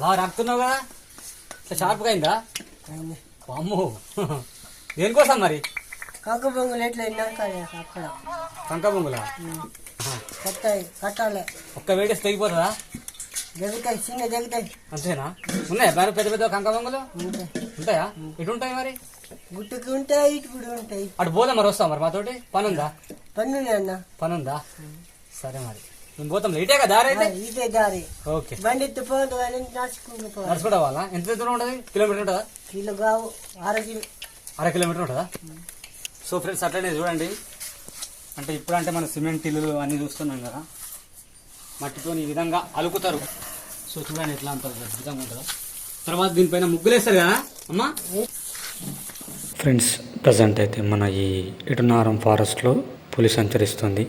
బాగా రాకుతున్నావు కదా ఇట్లా షార్ప్గా అయిందా? అమ్మో దేనికోసం మరి? కాకు బొంగులు ఎట్లా విన్నాక అక్కడ. కంక బొంగుల? కొత్తాయి కట్టాలి ఒక్క వేడేసి తెగిపోతుందా? జరుగుతాయి చిన్న జరుగుతాయి అంతేనా? ఉన్నాయా మరి పెద్ద పెద్ద కంక బొంగులు? ఉంటాయి. ఎటు ఉంటాయి మరి? గుట్టుకు ఉంటాయి ఇటు కూడా ఉంటాయి. అటు పోదాం మరి వస్తాం మరి మాతోటి? పని ఉందా పన్నులే అన్న. పని ఉందా సరే మరి. మేము పోతాం. లేటే కదా దారి అయితే? ఇదే దారి. ఓకే. బండి ఎత్తి పోదు కానీ నడుచుకుంటూ పోవాలి. నడుచుకుంటా వాళ్ళ ఎంత దూరం ఉంటుంది? కిలోమీటర్ ఉంటుందా? కిలో కావు. అర కిలో. అర కిలోమీటర్ ఉంటుందా? సో ఫ్రెండ్స్ అట్లనే చూడండి. అంటే ఇప్పుడు అంటే మన సిమెంట్ ఇల్లులు అన్నీ చూస్తున్నాం కదా. మట్టితో ఈ విధంగా అలుకుతారు. సో చూడండి ఎట్లా అంత అద్భుతంగా ఉంటుందో. తర్వాత దీనిపైన ముగ్గులు వేస్తారు కదా? అమ్మా? ఫ్రెండ్స్ ప్రజెంట్ అయితే మన ఈ ఇటునారం ఫారెస్ట్లో పులి సంచరిస్తుంది.